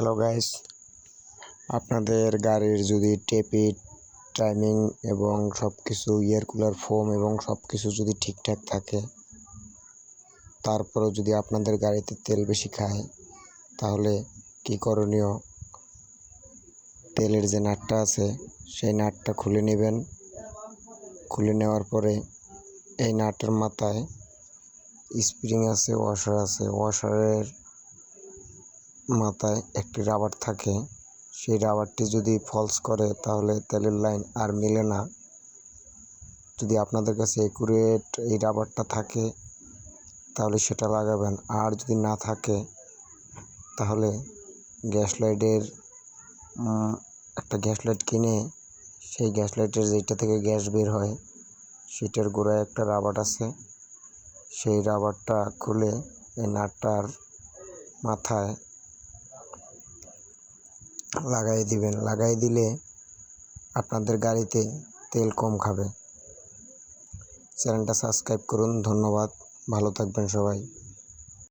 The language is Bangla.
হ্যালো গাইস আপনাদের গাড়ির যদি টেপিট টাইমিং এবং সব কিছু ইয়ার কুলার ফোম এবং সব কিছু যদি ঠিকঠাক থাকে, তারপরেও যদি আপনাদের গাড়িতে তেল বেশি খায়, তাহলে কি করণীয়? তেলের যে নাটটা আছে, সেই নাটটা খুলে নেবেন। খুলে নেওয়ার পরে এই নাটের মাথায় স্প্রিং আছে ওয়াশার আছে। ওয়াশারের মাথায় একটি রাবার থাকে, সেই রাবারটি যদি ফলস করে তাহলে তেলের লাইন আর মেলে না। যদি আপনাদের কাছে একুরেট এই রাবারটা থাকে, তাহলে সেটা লাগাবেন। আর যদি না থাকে, তাহলে গ্যাস লাইটের একটা গ্যাস লাইট কিনে সেই গ্যাস লাইটের যেটা থেকে গ্যাস বের হয়, সেটার গোড়ায় একটা রাবার আছে। সেই রাবারটা খুলে এই নাটটার মাথায় লাগাই দিবেন। লাগাই দিলে আপনাদের গাড়িতে তেল কম খাবে। চ্যানেলটা সাবস্ক্রাইব করুন। ধন্যবাদ। ভালো থাকবেন সবাই।